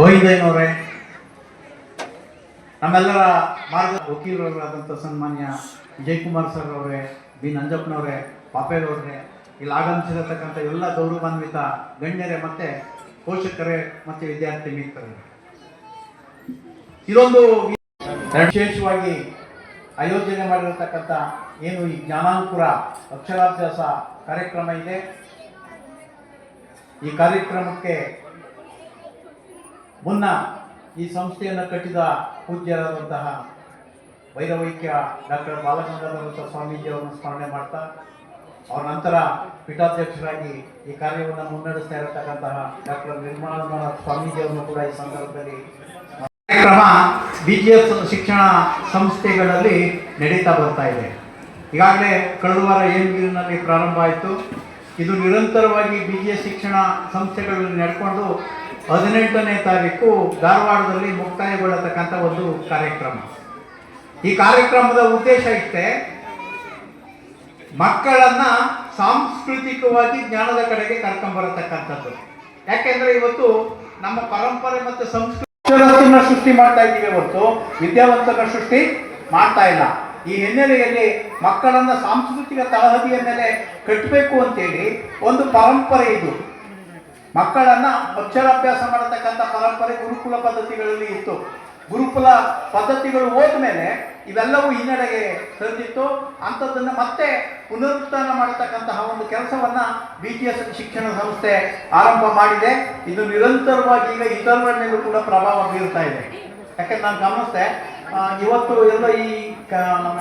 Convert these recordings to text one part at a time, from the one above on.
ಗೋವಿಂದಯ್ಯನವರೇ ನಮ್ಮೆಲ್ಲರ ಮಾರ್ಗ ವಕೀಲರಾದಂಥ ಸನ್ಮಾನ್ಯ ವಿಜಯಕುಮಾರ್ ಸರ್ ಅವರೇ, ಬಿ. ನಂಜಪ್ಪನವರೇ ಪಾಪೇರವ್ರೆ ಇಲ್ಲಿ ಆಗಮಿಸಿರತಕ್ಕಂಥ ಎಲ್ಲ ಗೌರವಾನ್ವಿತ ಗಣ್ಯರೇ ಮತ್ತೆ ಪೋಷಕರೇ ಮತ್ತು ವಿದ್ಯಾರ್ಥಿ ಮಿತ್ರರೇ. ಇದೊಂದು ವಿಶೇಷವಾಗಿ ಆಯೋಜನೆ ಮಾಡಿರತಕ್ಕಂಥ ಏನು ಈ ಜ್ಞಾನಾಂಕುರ ಅಕ್ಷರಾಭ್ಯಾಸ ಕಾರ್ಯಕ್ರಮ ಇದೆ. ಈ ಕಾರ್ಯಕ್ರಮಕ್ಕೆ ಮುನ್ನ ಈ ಸಂಸ್ಥೆಯನ್ನು ಕಟ್ಟಿದ ಪೂಜ್ಯರಾದಂತಹ ವೈರವೈಕ್ಯ ಡಾಕ್ಟರ್ ಬಾಲಗಂಗಾಧರ ಸ್ವಾಮೀಜಿ ಅವರನ್ನು ಸ್ಮರಣೆ ಮಾಡ್ತಾ, ಅವರ ನಂತರ ಪೀಠಾಧ್ಯಕ್ಷರಾಗಿ ಈ ಕಾರ್ಯವನ್ನು ಮುನ್ನಡೆಸ್ತಾ ಇರತಕ್ಕಂತಹ ಡಾಕ್ಟರ್ ನಿರ್ಮಲಾನಂದ ಸ್ವಾಮೀಜಿಯವರನ್ನು ಕೂಡ ಈ ಸಂದರ್ಭದಲ್ಲಿ ಕಾರ್ಯಕ್ರಮ ಬಿ ಜಿ ಎಸ್ ಶಿಕ್ಷಣ ಸಂಸ್ಥೆಗಳಲ್ಲಿ ನಡೀತಾ ಬರ್ತಾ ಇದೆ. ಈಗಾಗಲೇ ಕಳೆದ ವಾರ ಏನ್ಗಿರಿನಲ್ಲಿ ಪ್ರಾರಂಭ ಆಯಿತು. ಇದು ನಿರಂತರವಾಗಿ ಬಿ ಜಿ ಎಸ್ ಶಿಕ್ಷಣ ಸಂಸ್ಥೆಗಳಲ್ಲಿ ನಡ್ಕೊಂಡು ಹದಿನೆಂಟನೇ ತಾರೀಕು ಧಾರವಾಡದಲ್ಲಿ ಮುಕ್ತಾಯಗೊಳ್ಳತಕ್ಕಂಥ ಒಂದು ಕಾರ್ಯಕ್ರಮ. ಈ ಕಾರ್ಯಕ್ರಮದ ಉದ್ದೇಶ ಇಷ್ಟೇ, ಮಕ್ಕಳನ್ನ ಸಾಂಸ್ಕೃತಿಕವಾಗಿ ಜ್ಞಾನದ ಕಡೆಗೆ ಕರ್ಕೊಂಡ್ಬರತಕ್ಕಂಥದ್ದು ಯಾಕೆಂದ್ರೆ ಇವತ್ತು ನಮ್ಮ ಪರಂಪರೆ ಮತ್ತು ಸಂಸ್ಕೃತಿ ಸೃಷ್ಟಿ ಮಾಡ್ತಾ ಇದ್ದೀವಿ ಇವತ್ತು ವಿದ್ಯಾವಂತನ ಸೃಷ್ಟಿ ಮಾಡ್ತಾ ಇಲ್ಲ. ಈ ಹಿನ್ನೆಲೆಯಲ್ಲಿ ಮಕ್ಕಳನ್ನ ಸಾಂಸ್ಕೃತಿಕ ತಳಹದಿಯ ಮೇಲೆ ಕಟ್ಟಬೇಕು ಅಂತೇಳಿ ಒಂದು ಪರಂಪರೆ ಇದು. ಮಕ್ಕಳನ್ನ ಅಕ್ಷರಾಭ್ಯಾಸ ಮಾಡತಕ್ಕಂಥ ಪರಂಪರೆ ಗುರುಕುಲ ಪದ್ಧತಿಗಳಲ್ಲಿ ಇತ್ತು. ಗುರುಕುಲ ಪದ್ಧತಿಗಳು ಹೋದ್ಮೇಲೆ ಇವೆಲ್ಲವೂ ಹಿನ್ನಡೆಗೆ ತಂದಿತ್ತು. ಅಂಥದ್ದನ್ನು ಮತ್ತೆ ಪುನರುತ್ಥಾನ ಮಾಡತಕ್ಕಂತಹ ಒಂದು ಕೆಲಸವನ್ನ ಬಿ ಟಿ ಎಸ್ ಶಿಕ್ಷಣ ಸಂಸ್ಥೆ ಆರಂಭ ಮಾಡಿದೆ. ಇದು ನಿರಂತರವಾಗಿ ಈಗ ಇತರರ ಮೇಲೂ ಕೂಡ ಪ್ರಭಾವ ಬೀರ್ತಾ ಇದೆ. ಯಾಕಂದ್ರೆ ನಾನು ಗಮನಿಸ್ದೆ ಇವತ್ತು ಎಲ್ಲ ಈ ನಮ್ಮ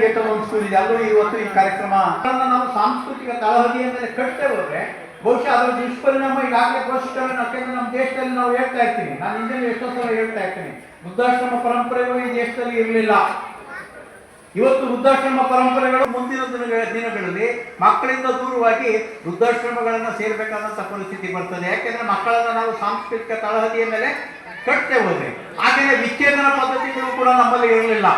ಗೇಟ್ ಒಂದು ಸ್ಕೂಲ್ ಇದೆ. ಅಲ್ಲೂ ಇವತ್ತು ಈ ಕಾರ್ಯಕ್ರಮ. ನಾವು ಸಾಂಸ್ಕೃತಿಕ ತಳಹದಿಯ ಮೇಲೆ ಕಟ್ಟದೆ ಹೋದ್ರೆ ಬಹುಶಃ ಅದರ ದುಷ್ಪರಿಣಾಮ ಈಗಾಗಲೇ ಪೋಷಕರನ್ನು ಯಾಕೆಂದ್ರೆ ನಮ್ಮ ದೇಶದಲ್ಲಿ ನಾವು ಹೇಳ್ತಾ ಇರ್ತೀನಿ ನಾನು ಹಿಂದೆ ಎಷ್ಟೋ ಸಲ ಹೇಳ್ತಾ ಇರ್ತೀನಿ. ವೃದ್ಧಾಶ್ರಮ ಪರಂಪರೆಗಳು ಈ ದೇಶದಲ್ಲಿ ಇರಲಿಲ್ಲ. ಇವತ್ತು ವೃದ್ಧಾಶ್ರಮ ಪರಂಪರೆಗಳು ಮುಂದಿನ ದಿನಗಳ ದಿನಗಳಲ್ಲಿ ಮಕ್ಕಳಿಂದ ದೂರವಾಗಿ ವೃದ್ಧಾಶ್ರಮಗಳನ್ನ ಸೇರ್ಬೇಕಾದಂತ ಪರಿಸ್ಥಿತಿ ಬರ್ತದೆ. ಯಾಕೆಂದ್ರೆ ಮಕ್ಕಳನ್ನ ನಾವು ಸಾಂಸ್ಕೃತಿಕ ತಳಹದಿಯ ಮೇಲೆ ಕಟ್ಟೆ ಹೋದ್ರೆ ಹಾಗೆಯೇ ವಿಚ್ಛೇದನ ಪದ್ಧತಿಗಳು ಕೂಡ ನಮ್ಮಲ್ಲಿ ಇರಲಿಲ್ಲ.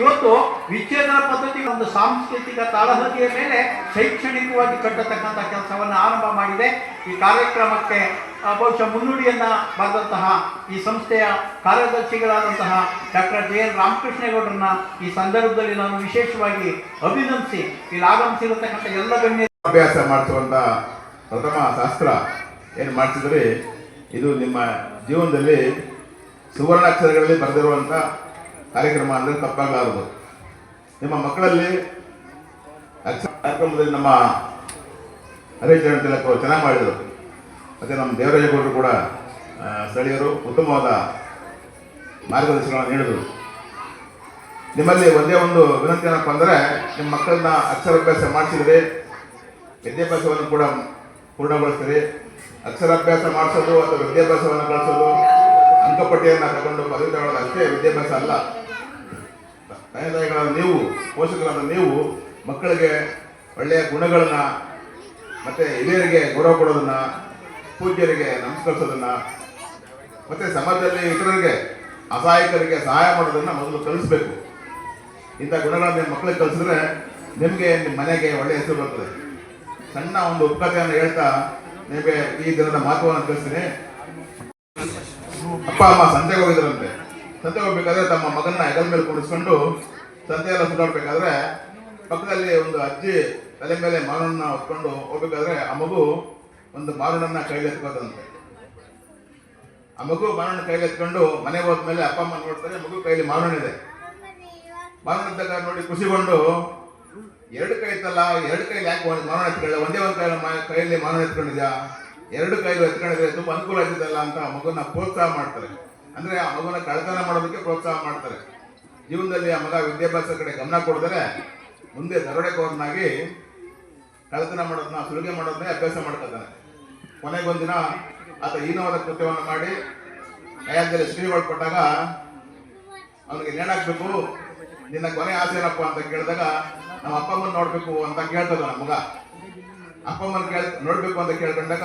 ಇವತ್ತು ವಿಚ್ಛೇದನ ಪದ್ಧತಿ ಒಂದು ಸಾಂಸ್ಕೃತಿಕ ತಳಹದಿಯ ಮೇಲೆ ಶೈಕ್ಷಣಿಕವಾಗಿ ಕಟ್ಟತಕ್ಕಂಥ ಕೆಲಸವನ್ನು ಆರಂಭ ಮಾಡಿದೆ. ಈ ಕಾರ್ಯಕ್ರಮಕ್ಕೆ ಬಹುಶಃ ಮುನ್ನುಡಿಯನ್ನು ಬರೆದಂತಹ ಈ ಸಂಸ್ಥೆಯ ಕಾರ್ಯದರ್ಶಿಗಳಾದಂತಹ ಡಾಕ್ಟರ್ ಜೆ ಎನ್ ರಾಮಕೃಷ್ಣೇಗೌಡರನ್ನ ಈ ಸಂದರ್ಭದಲ್ಲಿ ನಾನು ವಿಶೇಷವಾಗಿ ಅಭಿನಂದಿಸಿ ಇಲ್ಲಿ ಆಗಮಿಸಿರತಕ್ಕಂಥ ಎಲ್ಲ ಗಣ್ಯ ಅಭ್ಯಾಸ ಮಾಡಿಸುವಂತ ಪ್ರಥಮ ಶಾಸ್ತ್ರ ಏನು ಮಾಡಿಸಿದ್ರೆ? ಇದು ನಿಮ್ಮ ಜೀವನದಲ್ಲಿ ಸುವರ್ಣಾಕ್ಷರಗಳಲ್ಲಿ ಬರೆದಿರುವಂಥ ಕಾರ್ಯಕ್ರಮ ಅಂದರೆ ತಪ್ಪಾಗಲಾರದು ನಿಮ್ಮ ಮಕ್ಕಳಲ್ಲಿ ಕಾರ್ಯಕ್ರಮದಲ್ಲಿ ನಮ್ಮ ಹರಿಚರಣ ತಿಲಕ್ ಅವರು ಚೆನ್ನಾಗಿ ಮಾಡಿದರು. ಮತ್ತು ನಮ್ಮ ದೇವರಾಜೇಗೌಡರು ಕೂಡ ಸ್ಥಳೀಯರು ಉತ್ತಮವಾದ ಮಾರ್ಗದರ್ಶನವನ್ನು ನೀಡಿದರು. ನಿಮ್ಮಲ್ಲಿ ಒಂದೇ ಒಂದು ವಿನಂತಿ ಏನಪ್ಪ ಅಂದರೆ, ನಿಮ್ಮ ಮಕ್ಕಳನ್ನ ಅಕ್ಷರಾಭ್ಯಾಸ ಮಾಡಿಸಿದರೆ, ವಿದ್ಯಾಭ್ಯಾಸವನ್ನು ಕೂಡ ಪೂರ್ಣಗೊಳಿಸ್ತೀರಿ. ಅಕ್ಷರಾಭ್ಯಾಸ ಮಾಡಿಸೋದು ಅಥವಾ ವಿದ್ಯಾಭ್ಯಾಸವನ್ನು ಕಳಿಸೋದು, ಅಂಕಪಟ್ಟಿಯನ್ನು ತಗೊಂಡು ಪದವಿ ತಗೊಳ್ಳೋದು ಅಷ್ಟೇ ವಿದ್ಯಾಭ್ಯಾಸ ಅಲ್ಲ. ತಂದೆ ತಾಯಿಗಳಾದ ನೀವು, ಪೋಷಕರಾದ ನೀವು, ಮಕ್ಕಳಿಗೆ ಒಳ್ಳೆಯ ಗುಣಗಳನ್ನ ಮತ್ತೆ ಹಿರಿಯರಿಗೆ ಗೌರವ ಕೊಡೋದನ್ನ, ಪೂಜ್ಯರಿಗೆ ನಮಸ್ಕರಿಸೋದನ್ನ, ಮತ್ತೆ ಸಮಾಜದಲ್ಲಿ ಇತರರಿಗೆ, ಅಸಹಾಯಕರಿಗೆ ಸಹಾಯ ಮಾಡೋದನ್ನ ಮೊದಲು ಕಲಿಸ್ಬೇಕು. ಇಂಥ ಗುಣಗಳನ್ನ ನಿಮ್ಮ ಮಕ್ಕಳಿಗೆ ಕಲಿಸಿದ್ರೆ ನಿಮಗೆ, ನಿಮ್ಮ ಮನೆಗೆ ಒಳ್ಳೆಯ ಹೆಸರು ಬರ್ತದೆ. ಸಣ್ಣ ಒಂದು ಉತ್ಕತೆಯನ್ನು ಹೇಳ್ತಾ ನಿಮಗೆ ಈ ದಿನದ ಮಹತ್ವವನ್ನು ತಿಳಿಸ್ತೀನಿ. ಅಪ್ಪ, ಅಮ್ಮ ಸಂತೆಗೆ ಹೋಗಿದ್ರಂತೆ. ಸಂತೆಗೆ ಹೋಗ್ಬೇಕಾದ್ರೆ ತಮ್ಮ ಮಗನ ಹೆಗಲ ಮೇಲೆ ಕೂಡಿಸ್ಕೊಂಡು ಸಂತೆ ಎಲ್ಲ ಪಕ್ಕದಲ್ಲಿ ಒಂದು ಅಜ್ಜಿ ತಲೆ ಮೇಲೆ ಮಾವಿನನ್ನ ಹೊತ್ಕೊಂಡು ಹೋಗ್ಬೇಕಾದ್ರೆ ಆ ಮಗು ಒಂದು ಮಾವಿನನ್ನ ಕೈಲಿ ಎತ್ಕೋದಂತೆ ಆ ಮಗು ಮಾವಿನ ಕೈಲಿ ಎತ್ಕೊಂಡು ಮನೆಗೆ ಹೋದ್ಮೇಲೆ ಅಪ್ಪ ಅಮ್ಮ ನೋಡ್ತಾರೆ, ಮಗು ಕೈಲಿ ಮಾರಣ್ಣ ಇದೆ. ಇದ್ದಾಗ ನೋಡಿ ಖುಷಿಗೊಂಡು ಎರಡು ಕೈ ಇತ್ತಲ್ಲ ಎರಡು ಕೈಲಿ ಯಾಕೆ ಮಾವಿನ ಎತ್ಕೊಳ್ಳ ಒಂದೇ ಒಂದು ಕೈ ಕೈಯಲ್ಲಿ ಮಾವಿನ ಎತ್ಕೊಂಡಿದ್ಯಾ? ಎರಡು ಕೈಲು ಎತ್ಕೊಂಡಿದ್ರೆ ತುಂಬಾ ಅನುಕೂಲ ಆಗ್ತಿದ್ದಲ್ಲ ಅಂತ ಮಗುನ ಪ್ರೋತ್ಸಾಹ ಮಾಡ್ತಾರೆ. ಅಂದ್ರೆ ಆ ಮಗುವನ್ನ ಕಳ್ಳತನ ಮಾಡೋದಕ್ಕೆ ಪ್ರೋತ್ಸಾಹ ಮಾಡ್ತಾರೆ. ಜೀವನದಲ್ಲಿ ಆ ಮಗ ವಿದ್ಯಾಭ್ಯಾಸ ಕಡೆ ಗಮನ ಕೊಡಿದ್ರೆ ಮುಂದೆ ದರೋಡೆಕೋರನಾಗಿ ಕಳತನ ಮಾಡೋದನ್ನ ಸುಲಿಗೆ ಮಾಡೋದನ್ನೇ ಅಭ್ಯಾಸ ಮಾಡ್ಕೊತಾನೆ ಕೊನೆಗೊಂದಿನ ಆತ ಹೀನವಾದ ಕೃತ್ಯವನ್ನು ಮಾಡಿ ನ್ಯಾಯಾಲಯದಲ್ಲಿ ಶ್ರೀಗಳು ಕೊಟ್ಟಾಗ ಅವನಿಗೆ ನೇಣಾಕ್ಬೇಕು ನಿನ್ನ ಕೊನೆ ಆಸೆ ಏನಪ್ಪ ಅಂತ ಕೇಳಿದಾಗ ನಮ್ಮ ಅಪ್ಪ ಅಮ್ಮನ ನೋಡ್ಬೇಕು ಅಂತ ಕೇಳ್ತದ ಮಗ. ಅಪ್ಪ ಅಮ್ಮನ ಕೇಳ್, ನೋಡ್ಬೇಕು ಅಂತ ಕೇಳ್ಕೊಂಡಾಗ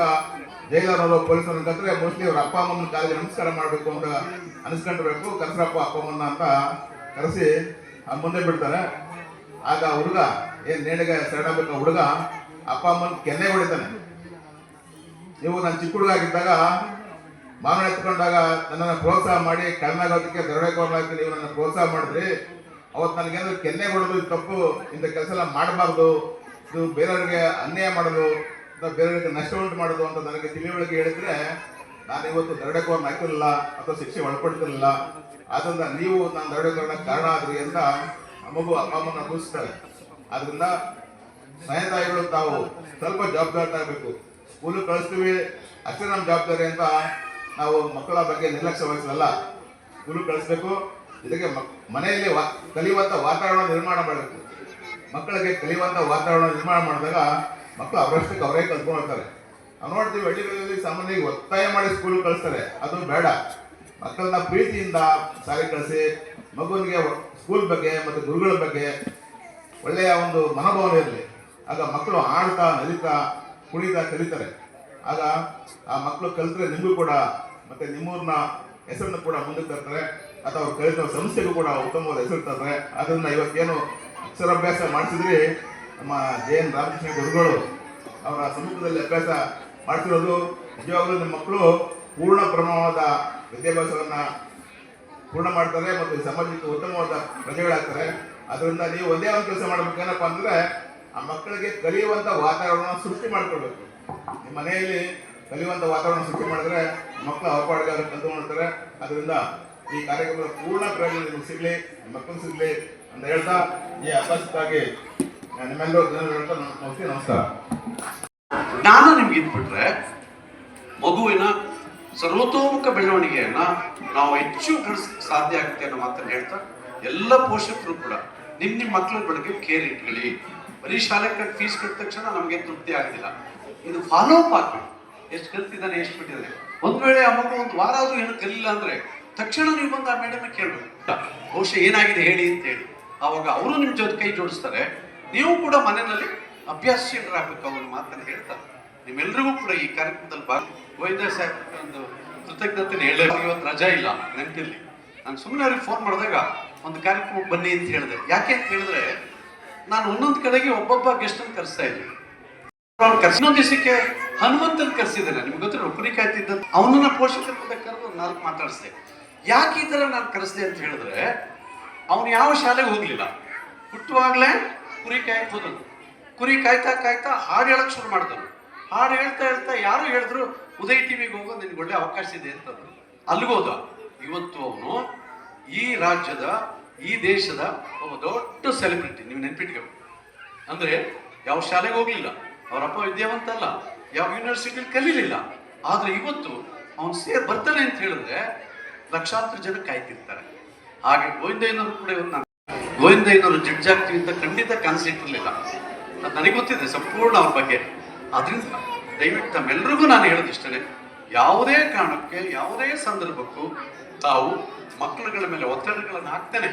ಜೈಲರವರು ಪೊಲೀಸರು ಅಂತಂದ್ರೆ ಮೋಸ್ಟ್ಲಿ ಅವ್ರ ಅಪ್ಪ, ಅಮ್ಮನ ಕಾಲಿಗೆ ನಮಸ್ಕಾರ ಮಾಡಬೇಕು ಅಂತ ಅನಿಸ್ಕೊಂಡಿರ್ಬೇಕು. ಕನಸರಪ್ಪ ಅಪ್ಪ ಅಮ್ಮನ ಅಂತ ಕರೆಸಿ ಮುಂದೆ ಬಿಡ್ತಾರೆ. ಆಗ ಹುಡುಗ, ಏನ್ ನೇಣಿಗೆ ಶರಣಬೇಕು ಹುಡುಗ, ಅಪ್ಪ, ಅಮ್ಮನ ಕೆನ್ನೆ ಹೊಡಿತಾನೆ. ನೀವು ನಾನು ಚಿಕ್ಕ ಹುಡುಗ ಆಗಿದ್ದಾಗ ಮಾವಿನ ಎತ್ಕೊಂಡಾಗ ನನ್ನನ್ನು ಪ್ರೋತ್ಸಾಹ ಮಾಡಿ ಕಣ್ಣಾಗೋದಕ್ಕೆ ದರೋಡೆಕೋರ್ಲಾಗಿ ನೀವು ನನ್ನ ಪ್ರೋತ್ಸಾಹ ಮಾಡಿದ್ರಿ. ಅವತ್ತು ನನಗೇನಾದ್ರು ಕೆನ್ನೆ ಹೊಡೆದು ತಪ್ಪು ಇಂಥ ಕೆಲಸ ಎಲ್ಲ ಮಾಡಬಾರ್ದು. ಇದು ಬೇರೆಯವ್ರಿಗೆ ಅನ್ಯಾಯ ಮಾಡೋದು. ಬೇರೆಯವ್ರಿಗೆ ನಷ್ಟ ಉಂಟು ಮಾಡೋದು ಅಂತ ನನಗೆ ತಿಳಿವಳಿಕೆ ಹೇಳಿದ್ರೆ ನಾನು ಇವತ್ತು ದರಡಕವನ್ನು ಹಾಕಿರಲಿಲ್ಲ, ಅಥವಾ ಶಿಕ್ಷೆ ಒಳಪಡ್ತಿರಲಿಲ್ಲ. ಆದ್ರಿಂದ ನೀವು ನಾನು ದರೋಡೆಕೋರನ ಕಾರಣ ಆದ್ರಿ ಅಂತ ಮಗು, ಅಪ್ಪ ಅಮ್ಮನ ಕೂರಿಸ್ತಾರೆ. ಆದ್ರಿಂದ ತಾಯಿಗಳು ತಾವು ಸ್ವಲ್ಪ ಜವಾಬ್ದಾರಿ ಆಗಬೇಕು ಸ್ಕೂಲ್ ಕಳಿಸ್ತೀವಿ, ಅಷ್ಟೇ ನಮ್ಮ ಜವಾಬ್ದಾರಿ ಅಂತ ನಾವು ಮಕ್ಕಳ ಬಗ್ಗೆ ನಿರ್ಲಕ್ಷ್ಯ ವಹಿಸಲ್ಲ ಸ್ಕೂಲ್ ಕಳಿಸ್ಬೇಕು. ಇದಕ್ಕೆ ಮನೆಯಲ್ಲಿ ವಾ ಕಲಿಯುವಂಥ ವಾತಾವರಣ ನಿರ್ಮಾಣ ಮಾಡಬೇಕು. ಮಕ್ಕಳಿಗೆ ಕಲಿಯುವಂತ ವಾತಾವರಣ ನಿರ್ಮಾಣ ಮಾಡಿದಾಗ ಮಕ್ಕಳು ಅವರಷ್ಟಕ್ಕೆ ಅವರೇ ಕಲ್ತ್ಕೊಂಡು ಹೋಗ್ತಾರೆ. ನಾವು ನೋಡ್ತೀವಿ ಹಳ್ಳಿಗಳಲ್ಲಿ ಸಾಮಾನ್ಯವಾಗಿ ಒತ್ತಾಯ ಮಾಡಿ ಸ್ಕೂಲ್ ಕಳಿಸ್ತಾರೆ. ಅದು ಬೇಡ. ಮಕ್ಕಳನ್ನ ಪ್ರೀತಿಯಿಂದ ಶಾಲೆ ಕಳಿಸಿ, ಮಗುವಿಗೆ ಸ್ಕೂಲ್ ಬಗ್ಗೆ ಮತ್ತು ಗುರುಗಳ ಬಗ್ಗೆ ಒಳ್ಳೆಯ ಒಂದು ಮನೋಭಾವನೆ ಇರಲಿ. ಆಗ ಮಕ್ಕಳು ಆಡ್ತಾ, ನಲಿತಾ, ಕುಣಿತಾ ಕಲಿತಾರೆ. ಆಗ ಆ ಮಕ್ಕಳು ಕಲಿತರೆ ನಿಮಗೂ ಕೂಡ ಮತ್ತು ನಿಮ್ಮೂರಿನ ಹೆಸರನ್ನು ಕೂಡ ಮುಂದಕ್ಕೆ ತರ್ತಾರೆ. ಅಥವಾ ಕಲಿತ ಸಂಸ್ಥೆಗೂ ಕೂಡ ಉತ್ತಮವಾದ ಹೆಸರು ತರ್ತಾರೆ. ಅದನ್ನು ಇವತ್ತೇನು ಅಕ್ಷರಾಭ್ಯಾಸ ಮಾಡಿಸಿದ್ರಿ ನಮ್ಮ ಜೆ ಎನ್ ರಾಮಕೃಷ್ಣ ಗುರುಗಳು ಅವರ ಸಮೀಪದಲ್ಲಿ ಅಭ್ಯಾಸ ಮಾಡ್ತಿರೋದು, ನಿಜವಾಗಲೂ ನಮ್ಮ ಮಕ್ಕಳು ಪೂರ್ಣ ಪ್ರಮಾಣದ ವಿದ್ಯಾಭ್ಯಾಸವನ್ನು ಪೂರ್ಣ ಮಾಡ್ತಾರೆ ಮತ್ತು ಸಮಾಜಕ್ಕೆ ಉತ್ತಮವಾದ ಪ್ರಜೆಗಳಾಗ್ತಾರೆ. ಅದರಿಂದ ನೀವು ಒಂದೇ ಒಂದು ಕೆಲಸ ಮಾಡಬೇಕೇನಪ್ಪ ಅಂದರೆ, ಆ ಮಕ್ಕಳಿಗೆ ಕಲಿಯುವಂಥ ವಾತಾವರಣ ಸೃಷ್ಟಿ ಮಾಡಿಕೊಡ್ಬೇಕು ನಿಮ್ಮ ಮನೆಯಲ್ಲಿ ಕಲಿಯುವಂಥ ವಾತಾವರಣ ಸೃಷ್ಟಿ ಮಾಡಿದ್ರೆ ಮಕ್ಕಳು ಅವಪಾಡಿಗೆ ಅವ್ರು ಮಾಡ್ತಾರೆ. ಅದರಿಂದ ಈ ಕಾರ್ಯಕ್ರಮದ ಪೂರ್ಣ ಪ್ರಯೋಜನ ಸಿಗಲಿ ಸಿಗ್ಲಿ, ಮಕ್ಕಳು ಸಿಗಲಿ ಅಂತ ಹೇಳ್ತಾ ಈ ಅವಕಾಶಕ್ಕಾಗಿ ಜ್ಞಾನ ನಿಮ್ಗೆ ಇದ್ಬಿಟ್ರೆ ಮಗುವಿನ ಸರ್ವತೋಮುಖ ಬೆಳವಣಿಗೆಯನ್ನ ನಾವು ಹೆಚ್ಚು ಕಳಿಸಕ್ಕೆ ಸಾಧ್ಯ ಆಗುತ್ತೆ ಅನ್ನೋ ಮಾತ್ರ ಹೇಳ್ತಾ ಎಲ್ಲ ಪೋಷಕರು ಕೂಡ ನಿಮ್ ನಿಮ್ ಮಕ್ಕಳ ಬಗ್ಗೆ ಕೇರ್ ಇಟ್ಕೊಳ್ಳಿ. ಬರೀ ಶಾಲೆ ಕಟ್ ಫೀಸ್ ಕಟ್ಟ ತಕ್ಷಣ ನಮಗೆ ತೃಪ್ತಿ ಆಗೋದಿಲ್ಲ. ಇದು ಫಾಲೋ ಅಪ್ ಆಗ್ಬೇಕು. ಎಷ್ಟು ಕಲ್ತಿದ್ದಾನೆ, ಎಷ್ಟು ಬಿಟ್ಟಿದ್ದಾರೆ ಒಂದ್ ವೇಳೆ ಆ ಮಗು ಒಂದು ವಾರ ಆದ್ರೂ ಏನು ಕಲಿಲ್ಲ ಅಂದ್ರೆ ತಕ್ಷಣ ನೀವು ಬಂದು ಆ ಮೇಡಮ್ ಕೇಳ್ಬೇಕು. ಬಹುಶಃ ಏನಾಗಿದೆ ಹೇಳಿ ಅಂತ ಹೇಳಿ. ಅವಾಗ ಅವರು ನಿಮ್ ಜೊತೆ ಕೈ ಜೋಡಿಸ್ತಾರೆ. ನೀವು ಕೂಡ ಮನೆಯಲ್ಲಿ ಅಭ್ಯಾಸಶೀಲರಾಗಬೇಕು ಅವನ ಮಾತನ್ನು ಹೇಳ್ತಾರೆ. ನಿಮ್ಮೆಲ್ಲರಿಗೂ ಕೂಡ ಈ ಕಾರ್ಯಕ್ರಮದಲ್ಲಿ ಭಾಗ ವೈದ್ಯ ಸಾಹೇಬ್ ಒಂದು ಕೃತಜ್ಞತೆ ಇವತ್ತು ರಜಾ ಇಲ್ಲ ನೆನಪಿಲ್ಲಿ ನಾನು ಸುಮ್ಮನೆ ಅವ್ರಿಗೆ ಫೋನ್ ಮಾಡಿದಾಗ ಒಂದು ಕಾರ್ಯಕ್ರಮಕ್ಕೆ ಬನ್ನಿ ಅಂತ ಹೇಳಿದೆ. ಯಾಕೆ ಅಂತ ಹೇಳಿದ್ರೆ, ನಾನು ಒಂದೊಂದು ಕಡೆಗೆ ಒಬ್ಬೊಬ್ಬ ಗೆಸ್ಟ್ ಅನ್ನು ಕರೆಸ್ತಾ ಕರ್ಸಿ ಇನ್ನೊಂದು ದಿವಸಕ್ಕೆ ಹನುಮಂತನ್ ಕರೆಸಿದ್ದಾನೆ. ನಿಮ್ಗೆ ಗೊತ್ತಿರೋ ಒಬ್ಬರಿ ಕಾಯ್ತಿದ್ದ ಅವನನ್ನ ಪೋಷಕರ ಮುಂದೆ ಕರೆದು ನಾಲ್ಕು ಮಾತಾಡಿಸ್ದೆ. ಯಾಕೆ ಈ ಥರ ನಾನು ಕರೆಸ್ದೆ ಅಂತ ಹೇಳಿದ್ರೆ, ಅವನು ಯಾವ ಶಾಲೆಗೆ ಹೋಗಲಿಲ್ಲ. ಹುಟ್ಟುವಾಗಲೇ ಕುರಿ ಕಾಯಕ್ಕೆ ಹೋದನು ಕುರಿ ಕಾಯ್ತಾ ಕಾಯ್ತಾ ಹಾಡು ಹೇಳಕ್ ಶುರು ಮಾಡಿದನು. ಹಾಡು ಹೇಳ್ತಾ ಹೇಳ್ತಾ ಯಾರು ಹೇಳಿದ್ರು, ಉದಯ್ ಟಿವಿಗೆ ಹೋಗೋ, ನಿನ್ಗೆ ಒಳ್ಳೆ ಅವಕಾಶ ಇದೆ ಅಂತಂದ್ರು. ಅಲ್ಗೋದ ಇವತ್ತು ಅವನು ಈ ರಾಜ್ಯದ, ಈ ದೇಶದ ಒಬ್ಬ ದೊಡ್ಡ ಸೆಲೆಬ್ರಿಟಿ ನೀವು ನೆನ್ಪಿಟ್ಕೋಬೇಕು ಅಂದ್ರೆ ಯಾವ ಶಾಲೆಗೆ ಹೋಗ್ಲಿಲ್ಲ ಅವರಪ್ಪ ವಿದ್ಯಾವಂತ ಅಲ್ಲ, ಯಾವ ಯೂನಿವರ್ಸಿಟಿಲಿ ಕಲೀಲಿಲ್ಲ. ಆದ್ರೆ ಇವತ್ತು ಅವನು ಸೇರ್ ಬರ್ತಾನೆ ಅಂತ ಹೇಳಿದ್ರೆ ಲಕ್ಷಾಂತರ ಜನ ಕಾಯ್ತಿರ್ತಾರೆ. ಹಾಗೆ ಗೋವಿಂದಯ್ಯನವರು ಕೂಡ ಇವತ್ತು ಗೋವಿಂದಯ್ಯನವರು ಜಡ್ಜ್ ಆಗ್ತೀವಿ ಅಂತ ಖಂಡಿತ ಕಾನ್ಸೆಪ್ಟ್ ಅದು ನನಗೆ ಗೊತ್ತಿದೆ, ಸಂಪೂರ್ಣ ಅವ್ರ ಬಗ್ಗೆ. ಅದರಿಂದ ದಯವಿಟ್ಟು ತಮ್ಮೆಲ್ಲರಿಗೂ ನಾನು ಹೇಳೋದು ಇಷ್ಟೇ ಯಾವುದೇ ಕಾರಣಕ್ಕೆ, ಯಾವುದೇ ಸಂದರ್ಭಕ್ಕೂ ತಾವು ಮಕ್ಕಳುಗಳ ಮೇಲೆ ಒತ್ತಡಗಳನ್ನು ಹಾಕ್ತೇನೆ.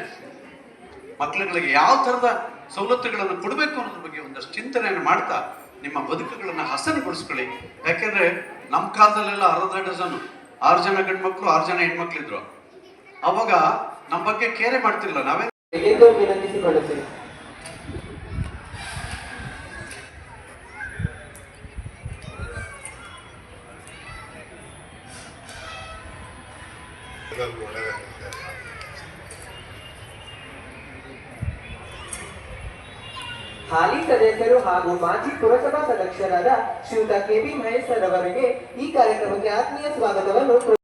ಮಕ್ಕಳುಗಳಿಗೆ ಯಾವ ಥರದ ಸವಲತ್ತುಗಳನ್ನು ಕೊಡಬೇಕು ಅನ್ನೋದ್ರ ಬಗ್ಗೆ ಒಂದಷ್ಟು ಚಿಂತನೆಯನ್ನು ಮಾಡ್ತಾ ನಿಮ್ಮ ಬದುಕುಗಳನ್ನು ಹಸನುಗೊಳಿಸ್ಕೊಳ್ಳಿ. ಯಾಕೆಂದ್ರೆ ನಮ್ಮ ಕಾಲದಲ್ಲೆಲ್ಲ ಅರ್ಧ ಡಜನ್ ಆರು ಜನ ಗಂಡು ಮಕ್ಕಳು ಆರು ಜನ ಹೆಣ್ಮಕ್ಳಿದ್ರು. ಅವಾಗ ನಮ್ಮ ಬಗ್ಗೆ ಕೇರೆ ಮಾಡ್ತಿರಲ್ಲ ನಾವೇ ಎಂದು ವಿನಂತಿಸಿಕೊಳ್ಳುತ್ತೇನೆ. ಹಾಲಿ ಸದಸ್ಯರು ಹಾಗೂ ಮಾಜಿ ಪುರಸಭಾ ಸದಸ್ಯರಾದ ಶ್ರೀಯುತ ಕೆಬಿ ಮಹೇಶ್ವರ್ ಮಹೇಶ್ ಅವರಿಗೆ ಈ ಕಾರ್ಯಕ್ರಮಕ್ಕೆ ಆತ್ಮೀಯ ಸ್ವಾಗತವನ್ನು